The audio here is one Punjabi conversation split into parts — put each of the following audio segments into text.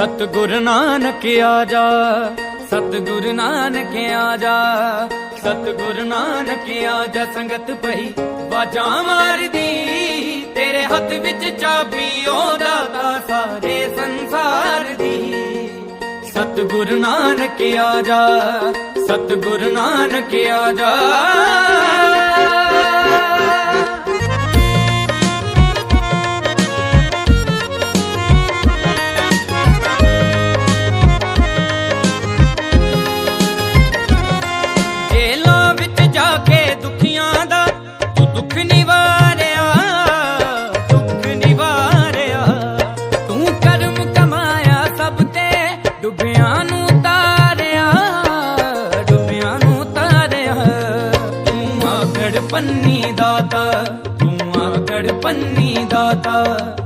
ਸਤਿਗੁਰ ਨਾਨਕ ਆ ਜਾ, ਸਤਿਗੁਰ ਨਾਨਕ ਆ ਜਾ, ਸਤਿਗੁਰ ਨਾਨਕ ਆ ਜਾ, ਸੰਗਤ ਪਈ ਬਾਜਾਂ ਮਾਰਦੀ, ਤੇਰੇ ਹੱਥ ਵਿੱਚ ਚਾਬੀ ਉਹਦਾ ਤਾਂ ਸਾਰੇ ਸੰਸਾਰ ਦੀ। ਸਤਿਗੁਰ ਨਾਨਕ ਆ ਜਾ, ਸਤਿਗੁਰ ਨਾਨਕ ਆ ਪੰਨੀ ਦਾਤਾ ਤੂੰ ਆਕੜ ਪੰਨੀ ਦਾਤਾ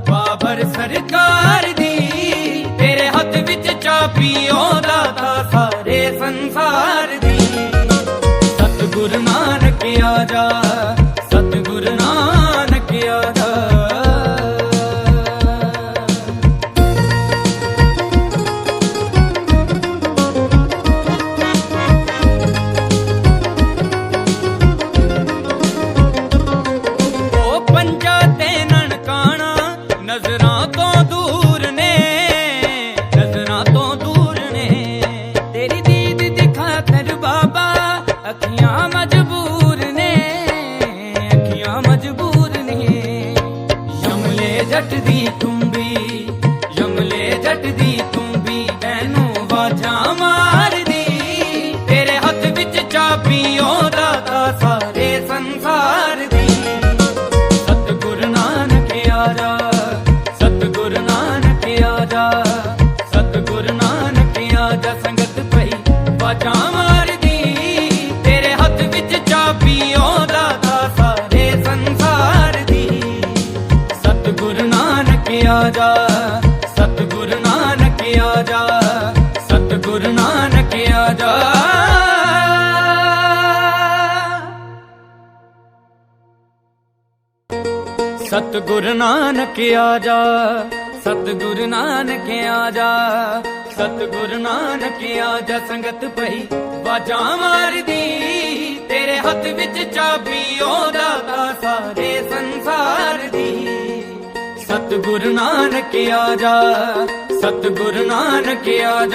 ਬਾਬਰ ਸਰਕਾਰ ਦੀ ਤੇਰੇ ਹੱਥ ਵਿੱਚ ਚਾਬੀ ਉਹਦਾ ਜੱਟ ਦੀ ਤੁੰਬੀ ਯਮਲੇ ਜੱਟ ਦੀ ਤੁੰਬੀ ਤੈਨੂੰ ਵਾਜਾਂ ਮਾਰਦੀ। ਤੇਰੇ ਹੱਥ ਵਿੱਚ ਚਾਬੀ, ਉਹਦਾ ਤਾਂ ਸਾਰੇ ਸੰਸਾਰ ਦੀ। ਸਤਿਗੁਰ ਨਾਨਕ ਆ ਜਾ ਸਤਿਗੁਰ ਨਾਨਕ ਆ ਜਾ ਸਤਿਗੁਰ ਨਾਨਕ ਆ ਜਾ ਸੰਗਤ ਪਈ ਬਾਜਾਂ ਮਾਰ ਸਤਿਗੁਰ ਨਾਨਕ ਆ ਜਾ ਸਤਿਗੁਰ ਨਾਨਕ ਆ ਜਾ ਸਤਿਗੁਰ ਨਾਨਕ ਆ ਜਾ ਸੰਗਤ ਪਈ ਬਾਜਾਂ ਮਾਰਦੀ, ਤੇਰੇ ਹੱਥ ਵਿੱਚ ਚਾਬੀ ਉਹਦਾ ਤਾਂ ਸਾਰੇ ਸੰਸਾਰ ਦੀ। ਸਤਿਗੁਰ ਨਾਨਕ ਆ ਜਾ ਸਤਿਗੁਰ ਨਾਨਕ ਆ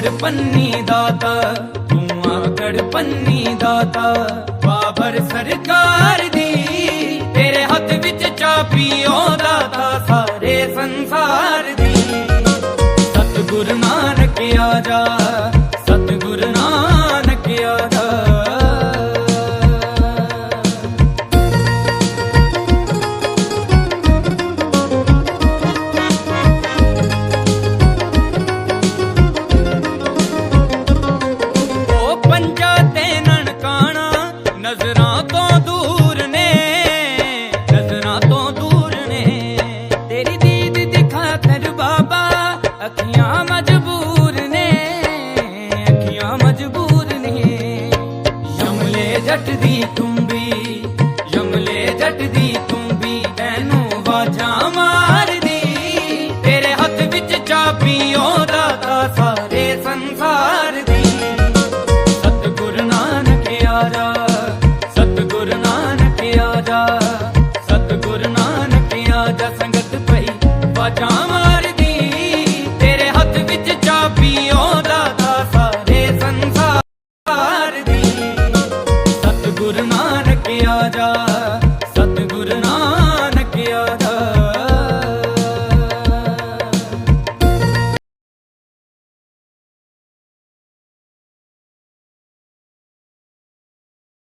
ਆਕੜ ਪੰਨੀ ਦਾਤਾ, ਤੂੰ ਆਕੜ ਪੰਨੀ ਦਾਤਾ। ਬਾਬਰ ਸਰਕਾਰ ਦੀ ਤੇਰੇ ਹੱਥ ਵਿੱਚ ਚਾਬੀ ਉਹਦਾ ਤਾਂ ਸਾਰੇ ਸੰਸਾਰ ਜੱਟ ਦੀ ਤੁੰਬੀ ਯਮਲੇ ਜੱਟ ਦੀ